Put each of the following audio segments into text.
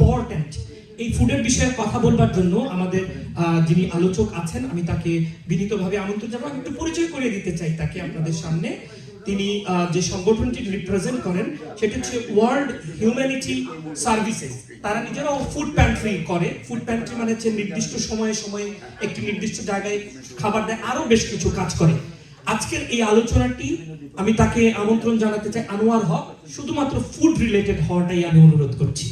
Important এই ফুডের বিষয়ে কথা বলবার জন্য আমাদের যিনি আলোচক আছেন, আমি তাকে বিনীতভাবে আমন্ত্রণ জানাব। একটু পরিচয় করে দিতে চাই তাকে আপনাদের সামনে। তিনি যে সংগঠনটি রিপ্রেজেন্ট করেন, সেটা হচ্ছে ওয়ার্ল্ড হিউম্যানিটি সার্ভিসেস তারা নিজেরাও ফুড প্যান্ট্রি করে। ফুড প্যান্ট্রি মানে হচ্ছে নির্দিষ্ট সময়ে সময়ে একটি নির্দিষ্ট জায়গায় খাবার দেয়। আরও বেশ কিছু কাজ করে। আজকের এই আলোচনাটি আমি তাকে আমন্ত্রণ জানাতে চাই আনোয়ার হক। শুধুমাত্র ফুড রিলেটেড হওয়াটাই আমি অনুরোধ করছি।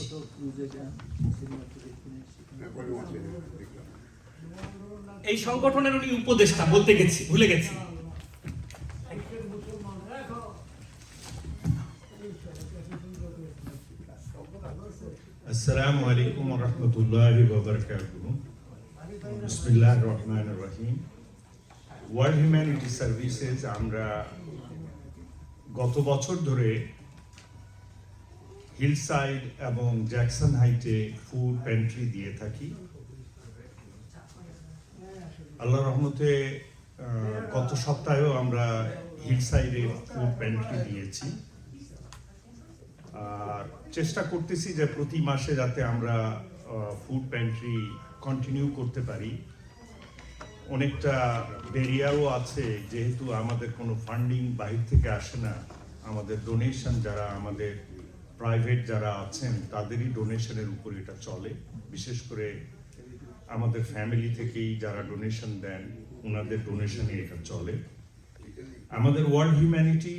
এই সংগঠনের উনি উপদেষ্টা, বলতে গেছি, ভুলে গেছি। আসসালামু আলাইকুম রহমতুল্লাহি ওবরকাতুহু বিসমিল্লাহির রহমানির রহিম। ওয়ার্ল্ড হিউম্যানিটি সার্ভিসেস আমরা গত বছর ধরে হিলসাইড এবং জ্যাকসন হাইটে ফুড প্যান্ট্রি দিয়ে থাকি। আল্লাহ রহমতে গত সপ্তাহেও আমরা হিলসাইডে ফুড প্যান্ট্রি দিয়েছি। আর চেষ্টা করতেছি যে প্রতি মাসে যাতে আমরা ফুড প্যান্ট্রি কন্টিনিউ করতে পারি। অনেকটা বেরিয়াও আছে, যেহেতু আমাদের কোনো ফান্ডিং বাহির থেকে আসে না। আমাদের ডোনেশন যারা আমাদের প্রাইভেট যারা আছেন, তাদেরই ডোনেশনের উপর এটা চলে। বিশেষ করে আমাদের ফ্যামিলি থেকেই যারা ডোনেশন দেন ওনাদের ডোনেশনে এটা চলে। আমাদের ওয়ার্ল্ড হিউম্যানিটি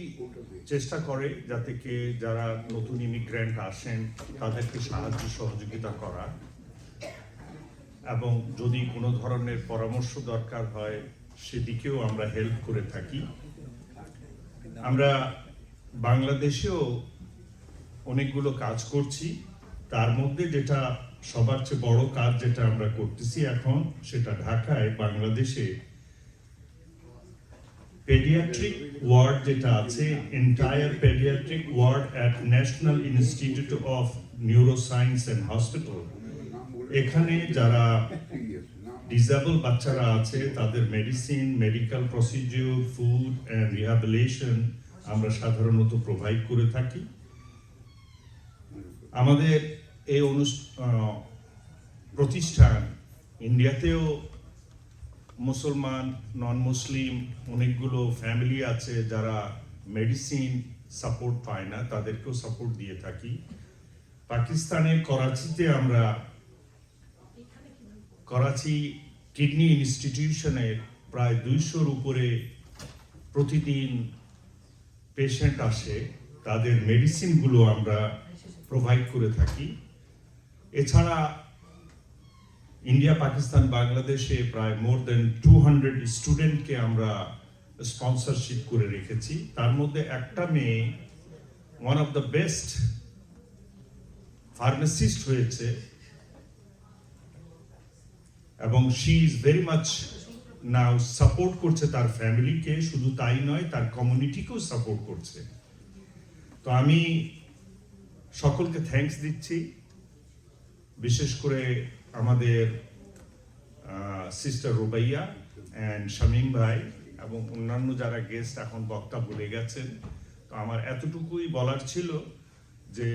চেষ্টা করে যাতে কে যারা নতুন ইমিগ্রেন্ট আসেন, তাদেরকে সাহায্য সহযোগিতা করা এবং যদি কোনো ধরনের পরামর্শ দরকার হয়, সেদিকেও আমরা হেল্প করে থাকি। আমরা বাংলাদেশেও অনেকগুলো কাজ করছি। তার মধ্যে যেটা সবার চেয়ে বড় কাজ যেটা আমরা করতেছি এখন, সেটা ঢাকায়, বাংলাদেশে পেডিয়াট্রিক ওয়ার্ড যেটা আছে entire pediatric ward at national institute of neuroscience and hospital এখানে যারা ডিজেবল বাচ্চারা আছে, তাদের medicine medical procedure food and rehabilitation আমরা সাধারণত প্রোভাইড করে থাকি। আমাদের এই প্রতিষ্ঠান ইন্ডিয়াতেও মুসলমান নন মুসলিম অনেকগুলো ফ্যামিলি আছে যারা মেডিসিন সাপোর্ট পায় না, তাদেরকেও সাপোর্ট দিয়ে থাকি। পাকিস্তানের করাচিতে আমরা করাচি কিডনি ইনস্টিটিউশনের প্রায় দুইশোর উপরে প্রতিদিন পেশেন্ট আসে। তাদের মেডিসিনগুলো আমরা প্রোভাইড করে থাকি। এছাড়া ইন্ডিয়া পাকিস্তান বাংলাদেশে প্রায় মোর দেন টু হান্ড্রেড স্টুডেন্টকে আমরা স্পন্সরশিপ করে রেখেছি। তার মধ্যে একটা মেয়ে one of the best pharmacist হয়েছে এবং she is very much now support করছে তার ফ্যামিলিকে শুধু তাই নয়, তার কমিউনিটিকেও সাপোর্ট করছে। তো আমি সকলকে থ্যাঙ্কস দিচ্ছি। বিশেষ করে আমাদের সিস্টার রুবাইয়া অ্যান্ড শামীম ভাই এবং অন্যান্য যারা গেস্ট এখন বক্তা বলে গেছেন। তো আমার এতটুকুই বলার ছিল যে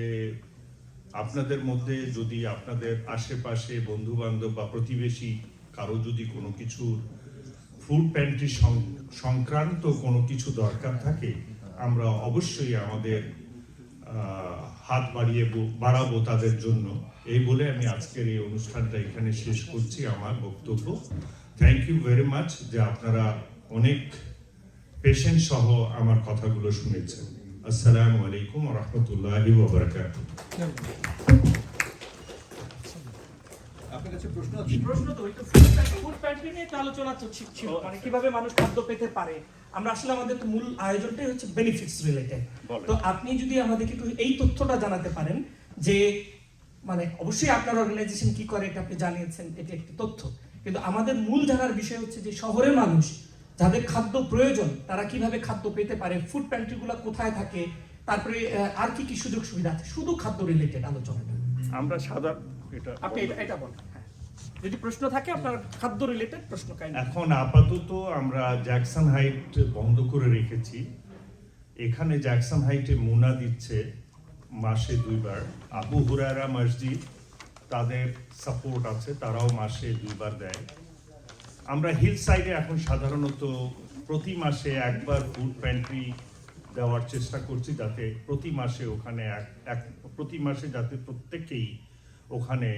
আপনাদের মধ্যে যদি আপনাদের আশেপাশে বন্ধু বান্ধব বা প্রতিবেশী কারও যদি কোনো কিছু ফুড প্যান্ট্রি সংক্রান্ত কোনো কিছু দরকার থাকে, আমরা অবশ্যই আমাদের হাত বাড়িয়ে বাড়াবো তাদের জন্য। এই বলে আমি আজকের এই অনুষ্ঠানটা এখানে শেষ করছি আমার বক্তব্য। থ্যাংক ইউ ভেরি মাচ যে আপনারা অনেক পেশেন্ট সহ আমার কথাগুলো শুনেছেন। আসসালামু আলাইকুম রহমতুল্লাহি কাছে প্রশ্ন প্রশ্ন তো ফুড প্যান্ট্রি নিয়ে আলোচনা ছিল। মানে কীভাবে মানুষ খাদ্য পেতে পারে? আমরা আসলে আমাদের তো মূল আয়োজনটাই হচ্ছে বেনিফিটস রিলেটেড তো আপনি যদি আমাদেরকে একটু এই তথ্যটা জানাতে পারেন যে মানে অবশ্যই আপনার অর্গানাইজেশন কি করে এটা আপনি জানিয়েছেন এটি একটি তথ্য। কিন্তু আমাদের মূল জানার বিষয় হচ্ছে যে শহরের মানুষ যাদের খাদ্য প্রয়োজন তারা কীভাবে খাদ্য পেতে পারে ফুড প্যান্ট্রিগুলো কোথায় থাকে তারপরে আর কি কি সুযোগ সুবিধা আছে শুধু খাদ্য রিলেটেড আলোচনাটা। আমরা সাধারণ এটা আপনি এটা এটা বলেন। যদি প্রশ্ন থাকে, আপনার খাদ্য রিলেটেড প্রশ্ন এখন আপাতত আমরা জ্যাকসন হাইট বন্ধ করে রেখেছি। এখানে জ্যাকসন হাইটে মুনা দিচ্ছে মাসে দুইবার। আবু হুরারা মসজিদ, তাদের সাপোর্ট আছে, তারাও মাসে দুইবার দেয়। আমরা হিল সাইডে এখন সাধারণত প্রতি মাসে একবার ফুড প্যান্ট্রি দেওয়ার চেষ্টা করছি, যাতে প্রতি মাসে ওখানে এক, প্রতি মাসে যাতে প্রত্যেকেই ওখানে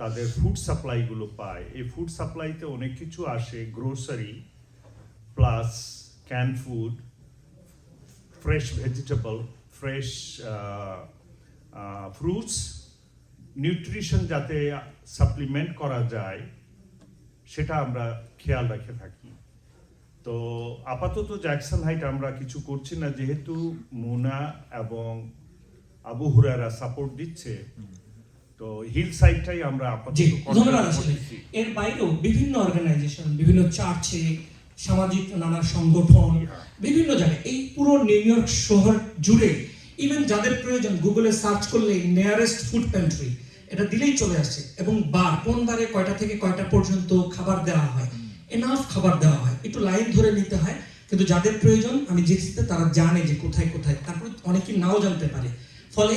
তাদের ফুড সাপ্লাইগুলো পায়। এই ফুড সাপ্লাইতে অনেক কিছু আসে grocery plus can food fresh vegetable fresh fruits nutrition যাতে সাপ্লিমেন্ট করা যায়, সেটা আমরা খেয়াল রেখে থাকি। তো আপাতত জ্যাকসন হাইট আমরা কিছু করছি না, যেহেতু মুনা এবং আবু হুরারা সাপোর্ট দিচ্ছে। তো হিল সাইডটাই আমরা আপাতত। এর বাইরেও বিভিন্ন অর্গানাইজেশন বিভিন্ন চার্চে সামাজিক নানা সংগঠন বিভিন্ন জায়গায় এই পুরো নিউ ইয়র্ক শহর জুড়ে ইভেন যাদের প্রয়োজন গুগলে সার্চ করলে নিয়ারেস্ট ফুড প্যান্ট্রি এটা দিলেই চলে আসছে এবং বার কোন বারে কয়টা থেকে কয়টা পর্যন্ত খাবার দেওয়া হয় এনাফ খাবার দেওয়া হয় একটু লাইন ধরে নিতে হয়। কিন্তু যাদের প্রয়োজন আমি যেতে তারা জানে যে কোথায় কোথায়। তারপরে অনেকে নাও জানতে পারে। ফলে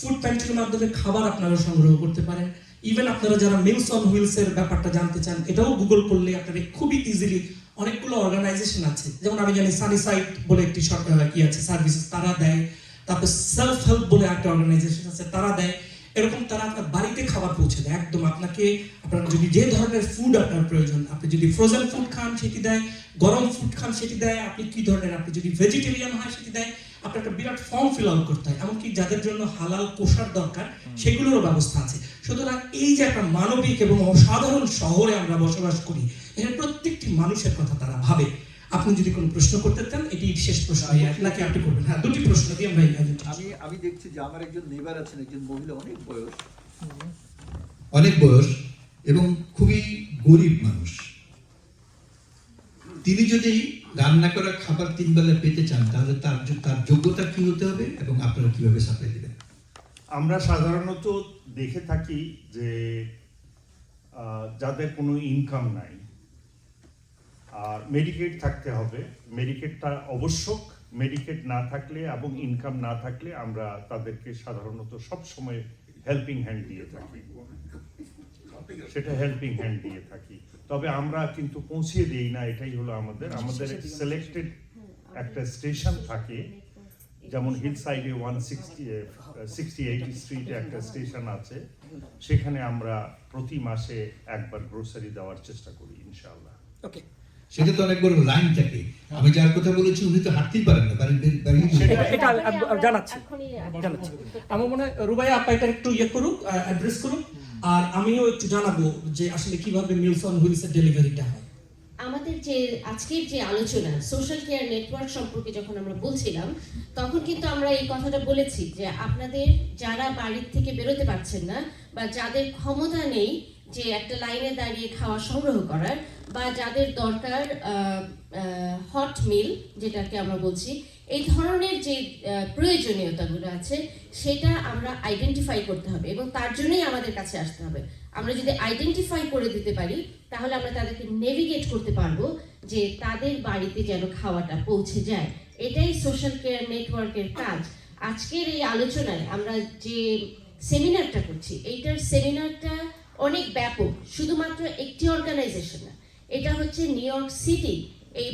ফুড প্যান্ট্রির মাধ্যমে খাবার আপনারা সংগ্রহ করতে পারেন। ইভেন আপনারা যারা মিলস অন হুইলস এর ব্যাপারটা জানতে চান, এটাও গুগল করলে আপনারা খুবই ইজিলি অনেকগুলো অর্গানাইজেশন আছে। যেমন আমি জানি সানি সাইট বলে একটি সরকার কি আছে সার্ভিসেস তারা দেয়। তারপর সেলফ হেল্প বলে একটা অর্গানাইজেশন আছে, তারা দেয়। এরকম তারা আপনার বাড়িতে খাবার পৌঁছে দেয়। একদম আপনাকে, আপনার যদি যে ধরনের ফুড আপনার প্রয়োজন, আপনি যদি ফ্রোজেন ফুড খান, সেটি দেয়। গরম ফুড খান, সেটি দেয়। আপনি কি ধরনের, আপনি যদি ভেজিটেরিয়ান হয়, সেটি দেয়। আপনার একটা বিরাট ফর্ম ফিল আউট করতে হয় এমনকি যাদের জন্য হালাল কোষার দরকার সেগুলোরও ব্যবস্থা আছে। সুতরাং এই যে একটা মানবিক এবং অসাধারণ শহরে আমরা বসবাস করি এখানে প্রত্যেকটি মানুষের কথা তারা ভাবে। আপনি যদি কোনো প্রশ্ন করতে চান এটি শেষ প্রশ্ন। নাকি আপনি করবেন? হ্যাঁ দুটি প্রশ্ন দিয়ে আমরা আমি আমি দেখছি যে আমার একজন নেবার আছেন একজন মহিলা অনেক বয়স। অনেক বয়স এবং খুবই গরিব মানুষ। তিনি যদি রান্না করা খাবার তিন বেলা পেতে চান, তাহলে তার তার যোগ্যতা কি হতে হবে এবং আপনারা কীভাবে সাপ্লাই দেবেন? আমরা সাধারণত দেখে থাকি যে যাদের কোনো ইনকাম নাই আর মেডিকেট থাকতে হবে। মেডিকেটটা আবশ্যক মেডিকেট না থাকলে এবং ইনকাম না থাকলে আমরা তাদেরকে সাধারণত সব সময় হেল্পিং হ্যান্ড দিয়ে থাকি। সেটা হেল্পিং হ্যান্ড দিয়ে থাকি। তবে আমরা কিন্তু পৌঁছিয়ে দিই না এটাই হলো আমাদের। আমাদের সিলেক্টেড একটা স্টেশন থাকে যেমন হিল সাইডে ওয়ান সিক্সটি সিক্সটি এইট স্ট্রিটে একটা স্টেশন আছে। সেখানে আমরা প্রতি মাসে একবার গ্রোসারি দেওয়ার চেষ্টা করি ইনশাআল্লাহ। ওকে সেটা তো অনেক বড় লাইন থাকে। আমি যার কথা বলেছি উনি তো হাঁটতেই পারেন না এটা জানাচ্ছি আমার মনে হয় রুবাই আপা এটা একটু ইয়ে করুক অ্যাড্রেস করুক। আর আমিও একটু জানাব যে আসলে কীভাবে মিলস অন হুইলস এর ডেলিভারিটা হয়। আমাদের যে আজকের যে আলোচনা সোশ্যাল কেয়ার নেটওয়ার্ক সম্পর্কে যখন আমরা বলছিলাম, তখন কিন্তু আমরা এই কথাটা বলেছি যে আপনাদের যারা বাড়ির থেকে বেরোতে পারছেন না বা যাদের ক্ষমতা নেই যে একটা লাইনে দাঁড়িয়ে খাওয়া সংগ্রহ করার বা যাদের দরকার হট মিল যেটাকে আমরা বলছি এই ধরনের যে প্রয়োজনীয়তাগুলো আছে, সেটা আমরা আইডেন্টিফাই করতে হবে এবং তার জন্যই আমাদের কাছে আসতে হবে। আমরা যদি আইডেন্টিফাই করে দিতে পারি, তাহলে আমরা তাদেরকে নেভিগেট করতে পারব যে তাদের বাড়িতে যেন খাওয়াটা পৌঁছে যায়। এটাই সোশ্যাল কেয়ার নেটওয়ার্কের কাজ। আজকের এই আলোচনায় আমরা যে সেমিনারটা করছি, এইটার সেমিনারটা অনেক ব্যাপক, শুধুমাত্র একটি অর্গানাইজেশন না, এটা হচ্ছে নিউ ইয়র্ক সিটি এই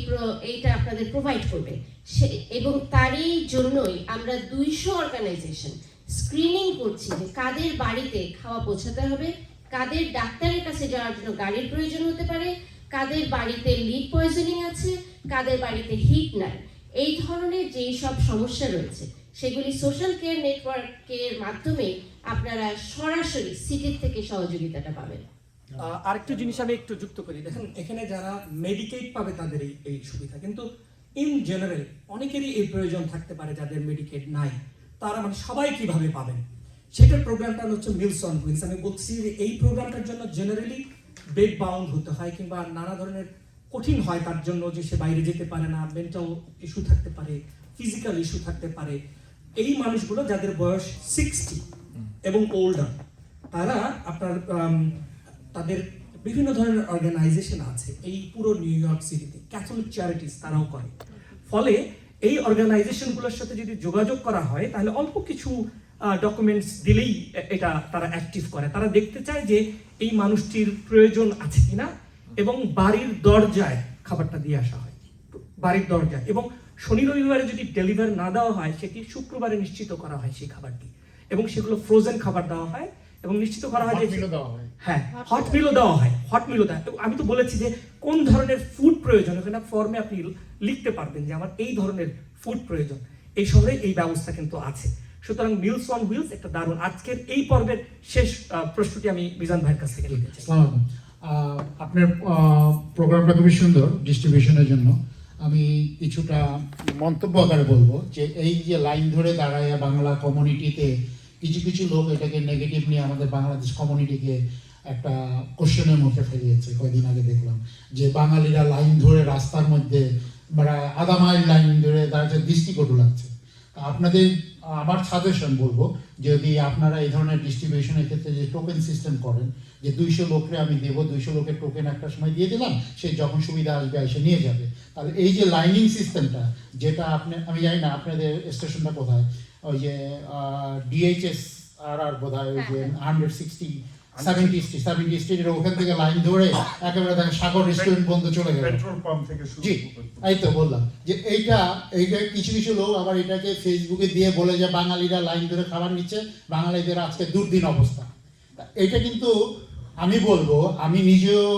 এইটা আপনাদের প্রোভাইড করবে। সে, এবং তারই জন্যই আমরা দুইশো অর্গানাইজেশন স্ক্রিনিং করছি যে কাদের বাড়িতে খাওয়া পৌঁছাতে হবে, কাদের ডাক্তারের কাছে যাওয়ার জন্য গাড়ির প্রয়োজন হতে পারে, কাদের বাড়িতে লিড পয়জনিং আছে, কাদের বাড়িতে হিট নাই। এই ধরনের যেই সব সমস্যা রয়েছে, সেগুলি সোশ্যাল কেয়ার নেটওয়ার্কের মাধ্যমে আপনারা সরাসরি সিটির থেকে সহযোগিতাটা পাবেন। আরেকটু জিনিস আমি একটু যুক্ত করি। দেখেন এখানে যারা মেডিকেট পাবে তাদের এই এই সুবিধা। কিন্তু ইন জেনারেল অনেকেরই এই প্রয়োজন থাকতে পারে যাদের মেডিকেট নাই। তারা মানে সবাই কীভাবে পাবেন? সেটার প্রোগ্রামটা হচ্ছে মিলস অন হুইলস আমি বলছি যে এই প্রোগ্রামটার জন্য জেনারেলি বেড বাউন্ড হতে হয় কিংবা নানা ধরনের কঠিন হয় তার জন্য যে সে বাইরে যেতে পারে না মেন্টাল ইস্যু থাকতে পারে ফিজিক্যাল ইস্যু থাকতে পারে। এই মানুষগুলো যাদের বয়স সিক্সটি এবং ওল্ডার তারা আপনার তাদের বিভিন্ন ধরনের অর্গানাইজেশন আছে। এই পুরো নিউ ইয়র্ক সিটিতে ক্যাথলিক চ্যারিটিস তারাও করে। ফলে এই অর্গানাইজেশনগুলোর সাথে যদি যোগাযোগ করা হয়, তাহলে অল্প কিছু ডকুমেন্টস দিলেই এটা তারা অ্যাক্টিভ করে। তারা দেখতে চায় যে এই মানুষটির প্রয়োজন আছে কিনা এবং বাড়ির দরজায় খাবারটা দিয়ে আসা হয়। বাড়ির দরজায় এবং শনি রবিবারে যদি ডেলিভার না দেওয়া হয়, সেটি শুক্রবারে নিশ্চিত করা হয় সেই খাবারটি। এবং সেগুলো ফ্রোজেন খাবার দেওয়া হয় এবং নিশ্চিত করা হয় যে হ্যাঁ। হট মিলও দেওয়া হয় হট মিলও দেওয়া হয়। আমি তো বলেছি যে কোন ধরনের ফুড প্রয়োজন ওখানে ফর্মে আপনি লিখতে পারবেন যে আমার এই ধরনের ফুড প্রয়োজন। এই শহরে এই ব্যবস্থা কিন্তু আছে। সুতরাং মিলস অন হুইলস একটা দারুণ আজকের এই পর্বের শেষ প্রশ্নটি আমি মিজান ভাইয়ের কাছ থেকে নিতে চাই। আহ, আপনার আহ, প্রোগ্রামটা খুবই সুন্দর ডিস্ট্রিবিউশনের জন্য। আমি কিছুটা মন্তব্য আকারে বলব যে এই যে লাইন ধরে দাঁড়ায় বাংলা কমিউনিটিতে কিছু কিছু লোক এটাকে নেগেটিভ নিয়ে আমাদের বাংলাদেশ কমিউনিটিকে একটা কোশ্চেনের মধ্যে ফেলিয়েছে কয়েকদিন আগে দেখলাম যে বাঙালিরা লাইন ধরে রাস্তার মধ্যে মানে আধা মাইল লাইন ধরে দাঁড়াচ্ছে দৃষ্টিকটু লাগছে। আপনাদের আমার সাজেশন বলব যদি আপনারা এই ধরনের ডিস্ট্রিবিউশনের ক্ষেত্রে যে টোকেন সিস্টেম করেন যে দুইশো লোককে আমি দেবো দুইশো লোকের টোকেন একটা সময় দিয়ে দিলাম সে যখন সুবিধা আসবে এসে নিয়ে যাবে। তাহলে এই যে লাইনিং সিস্টেমটা যেটা আপনি আমি জানি না আপনাদের স্টেশনটা কোথায় ওই যে ডিএইচএস আর আর বোধ হয় ওই যে hundred sixty seventy street seventy স্ট্রিটের ওখান থেকে লাইন ধরে একেবারে দেখেন সাগর রেস্টুরেন্ট বন্ধ চলে গেল। পেট্রোল পাম্প থেকে শুরু জি এই তো বললাম যে এইটা এইটা কিছু কিছু লোক আবার এটাকে ফেসবুকে দিয়ে বলে যে বাঙালিরা লাইন ধরে খাবার নিচ্ছে বাঙালিদের আজকে দুর্দিন অবস্থা। তা এইটা কিন্তু আমি বলব আমি নিজেও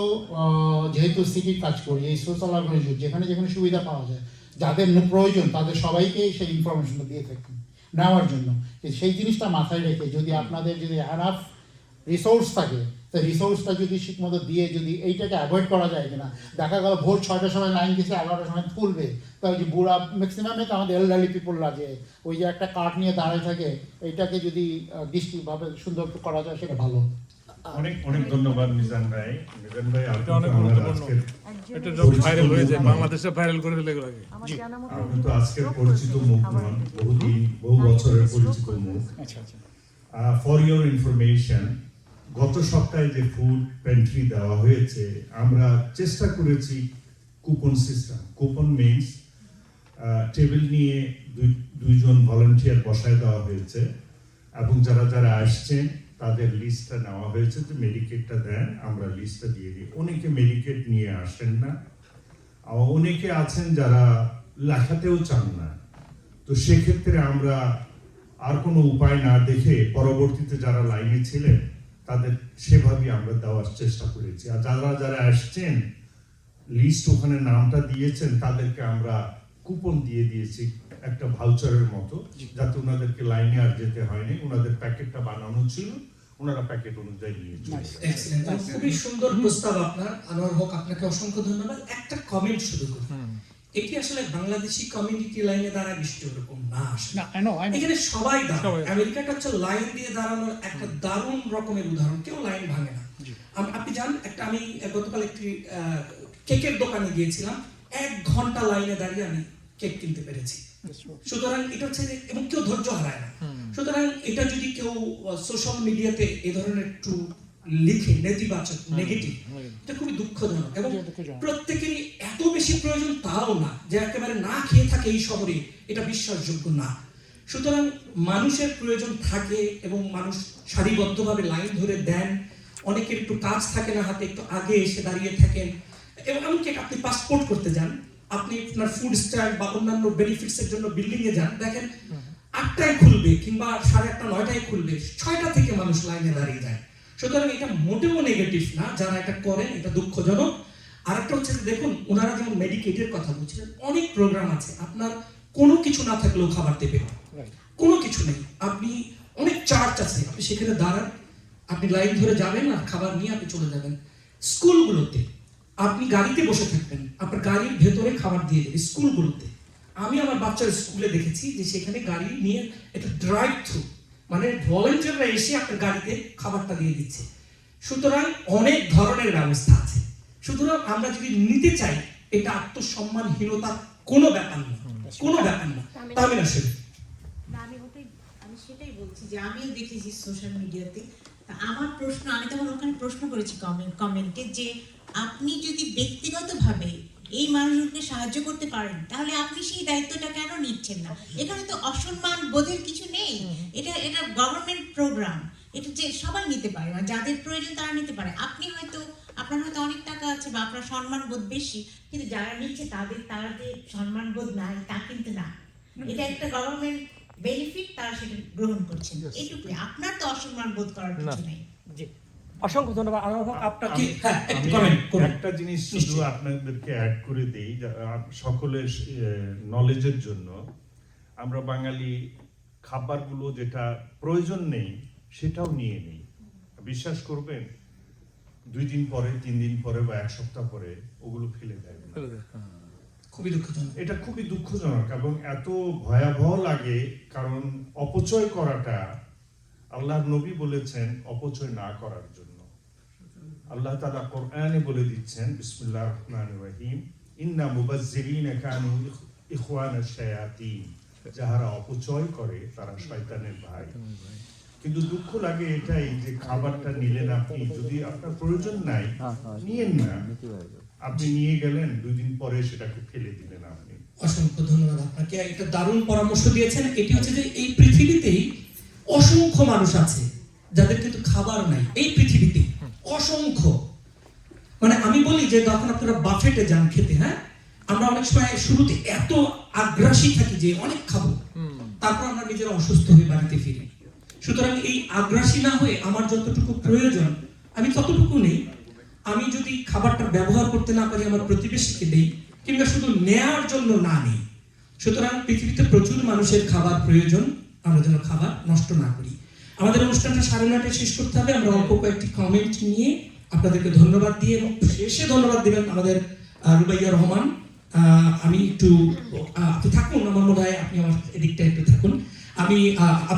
যেহেতু সিটির কাজ করি এই সোশ্যাল অর্গানাইজেশন যেখানে যেখানে সুবিধা পাওয়া যায় যাদের প্রয়োজন তাদের সবাইকে সেই ইনফরমেশনটা দিয়ে থাকি নেওয়ার জন্য। সেই জিনিসটা মাথায় রেখে যদি আপনাদের যদি এনাফ রিসোর্স থাকে তো রিসোর্সটা যদি ঠিকমতো দিয়ে যদি এইটাকে অ্যাভয়েড করা যায় কিনা দেখা গেল ভোর ছয়টার সময় লাইন দিচ্ছে এগারোটার সময় তুলবে তো ওই যে বুড়া ম্যাক্সিমামে তো আমাদের এলডারলি পিপল লাগে ওই যে একটা কার্ড নিয়ে দাঁড়ায় থাকে এইটাকে যদি দৃষ্টিভাবে সুন্দর করা যায় সেটা ভালো। অনেক অনেক ধন্যবাদ মিজান ভাই। মিজান ভাই আপনি অনেক আমাদের গুরুত্বপূর্ণ। এটা ভাইরাল হয়ে যায় বাংলাদেশে ভাইরাল করে দিলে আগে আপনি তো আজকের পরিচিত মুখ নন বহুদিন বহু বছরের পরিচিত মুখ। আচ্ছা আচ্ছা। ফর ইওর ইনফরমেশন গত সপ্তাহে যে ফুড পেন্ট্রি দেওয়া হয়েছে, আমরা চেষ্টা করেছি coupon system coupon means table নিয়ে দুই, দুইজন ভলান্টিয়ার বসায় দেওয়া হয়েছে এবং যারা যারা আসছেন, তাদের লিস্টটা নেওয়া হয়েছে যে মেডিকেটটা দেন, আমরা লিস্টটা দিয়ে দিই। অনেকে মেডিকেট নিয়ে আসেন না। অনেকে আছেন যারা লেখাতেও চান না। তো সেক্ষেত্রে আমরা আর কোনো উপায় না দেখে পরবর্তীতে যারা লাইনে ছিলেন তাদের সেভাবেই আমরা দেওয়ার চেষ্টা করেছি। আর যারা যারা আসছেন লিস্ট ওখানে নামটা দিয়েছেন তাদেরকে আমরা কুপন দিয়ে দিয়েছি একটা ভাউচারের মতো যাতে ওনাদেরকে লাইনে আর যেতে হয়নি। ওনাদের প্যাকেটটা বানানো ছিল ওনারা প্যাকেট অনুযায়ী নিয়ে খুবই সুন্দর প্রস্তাব আপনার। আনোয়ার হক আপনাকে অসংখ্য ধন্যবাদ। একটা কমেন্ট শুরু করি। এটি আসলে বাংলাদেশি কমিউনিটি লাইনে বিষয়টি ওরকম না. এখানে সবাই দাঁড়ায়। আমেরিকাটা হচ্ছে লাইন দিয়ে দাঁড়ানোর একটা দারুণ রকমের উদাহরণ। কেউ লাইন ভাঙে না। আপনি জান একটা আমি গতকাল একটি কেকের দোকানে গিয়েছিলাম। এক ঘণ্টা লাইনে দাঁড়িয়ে আমি কেক কিনতে পেরেছি। সুতরাং এটা হচ্ছে এবং কেউ ধৈর্য হারায় না। সুতরাং এটা যদি কেউ সোশ্যাল মিডিয়াতে এ ধরনের একটু লিখে নেতিবাচক নেগেটিভ এটা খুবই দুঃখজনক এবং প্রত্যেকেরই এত বেশি প্রয়োজন তাও না যে একেবারে না খেয়ে থাকে এই শহরে এটা বিশ্বাসযোগ্য না। সুতরাং মানুষের প্রয়োজন থাকে এবং মানুষ সারিবদ্ধভাবে লাইন ধরে দেন অনেকের একটু কাজ থাকে না হাতে একটু আগে এসে দাঁড়িয়ে থাকেন। এবং এমনকি আপনি পাসপোর্ট করতে যান আপনি আপনার ফুড স্ট্যান্ড বা অন্যান্য বেনিফিটস এর জন্য বিল্ডিং এ যান দেখেন আটটায় খুলবে কিংবা সাড়ে আটটা নয়টায় খুলবে ছয়টা থেকে মানুষ লাইনে দাঁড়িয়ে যায়। সুতরাং এটা মোটেও নেগেটিভ না যারা এটা করেন এটা দুঃখজনক। আরেকটা হচ্ছে যে দেখুন ওনারা যেমন মেডিকেটের কথা বলছিলেন অনেক প্রোগ্রাম আছে আপনার কোনো কিছু না থাকলেও খাবার দেবে। কোনো কিছু নেই। আপনি অনেক চার্চ আছে আপনি সেখানে দাঁড়ান আপনি লাইন ধরে যাবেন আর খাবার নিয়ে আপনি চলে যাবেন। স্কুলগুলোতে আপনি গাড়িতে বসে থাকবেন আপনার গাড়ির ভেতরে খাবার দিয়ে দেবে স্কুলগুলোতে। আমি আমার বাচ্চার স্কুলে দেখেছি যে সেখানে গাড়ি নিয়ে একটা ড্রাইভ থ্রু মানে ভলেন্টিয়াররা এসে আপনার গাড়িতে খাবারটা দিয়ে দিচ্ছে। সুতরাং অনেক ধরনের ব্যবস্থা আছে। সুতরাং আমরা যদি নিতে চাই এটা আত্মসম্মানহীনতা কোনো ব্যাপার না। কোনো ব্যাপার না। তামিল আসলে না, আমি ওটাই আমি সেটাই বলছি যে আমিও দেখেছি সোশ্যাল মিডিয়াতে আমার প্রশ্ন আমি তখন ওখানে প্রশ্ন করেছি কমেন্ট কমেন্টে যে আপনি যদি ব্যক্তিগতভাবে এই মানুষগুলোকে সাহায্য করতে পারেন তাহলে আপনি সেই দায়িত্বটা কেন নিচ্ছেন না? এখানে তো অসম্মান বোধের কিছু নেই। এটা এটা গভর্নমেন্ট প্রোগ্রাম এটা যে সবাই নিতে পারে মানে যাদের প্রয়োজন তারা নিতে পারে। আপনি হয়তো আপনার হয়তো অনেক টাকা আছে বা আপনার সম্মান বোধ বেশি কিন্তু যারা নিচ্ছে তাদের তারা যে সম্মান বোধ নাই তা কিন্তু না। এটা একটা গভর্নমেন্ট বেনিফিট তারা সেটা গ্রহণ করছেন এটুকুই। আপনার তো অসম্মান বোধ করার কিছু নেই। জি। অসংখ্য ধন্যবাদ। আমার আপনাকে আমি- হ্যাঁ একটু জিনিস শুধু আপনাদেরকে অ্যাড করে দেই সকলের নলেজের জন্য। আমরা বাঙালি খাবারগুলো যেটা প্রয়োজন নেই সেটাও নিয়ে নেই। বিশ্বাস করবেন দুই দিন পরে তিন দিন পরে বা এক সপ্তাহ পরে ওগুলো ফেলে দেয় খুবই দুঃখজনক। এটা খুবই দুঃখজনক এবং এত ভয়াবহ লাগে কারণ অপচয় করাটা আল্লাহর নবী বলেছেন অপচয় না করার জন্য। আল্লাহ তাআলা কোরআনে বলে দিচ্ছেন বিসমিল্লাহির রহমানির রহিম ইন্না মুবাজ্জিরিনা কানু ইখওয়ানা শায়াতিন। যাহারা অপচয় করে তারা শয়তানের ভাই। কিন্তু দুঃখ লাগে এটাই যে খাবারটা নিলেন আপনি যদি আপনার প্রয়োজন নাই নিয়েন না। আপনি নিয়ে গেলেন দুই দিন পরে সেটাকে ফেলে দিলেন আপনি। অসংখ্য ধন্যবাদ আপনাকে। একটা দারুণ পরামর্শ দিয়েছেন। এটি হচ্ছে যে এই পৃথিবীতেই অসংখ্য মানুষ আছে যাদের কিন্তু খাবার নাই। এই পৃথিবীতে অসংখ্য। মানে আমি বলি যে যখন আপনারা বাফেটে যান খেতে হ্যাঁ আমরা অনেক সময় শুরুতে এত আগ্রাসী থাকি যে অনেক খাব। তারপর আমরা নিজেরা অসুস্থ হয়ে বাড়িতে ফিরি। সুতরাং এই আগ্রাসী না হয়ে আমার যতটুকু প্রয়োজন আমি ততটুকু নেই। আমি যদি খাবারটা ব্যবহার করতে না পারি আমার প্রতিবেশীকে দেই কিংবা শুধু নেয়ার জন্য না নেই সুতরাং পৃথিবীতে প্রচুর মানুষের খাবার প্রয়োজন আমরা যেন খাবার নষ্ট না করি। আমাদের অনুষ্ঠানটা সাড়ে নয়টায় শেষ করতে হবে। আমরা অল্প কয়েকটি কমেন্ট নিয়ে আপনাদেরকে ধন্যবাদ দিয়ে এবং শেষে ধন্যবাদ দেবেন আমাদের রুবাইয়া রহমান। আমি একটু আপনি থাকুন, আমার মনে হয় আপনি আমার এদিকটা একটু থাকুন। আমি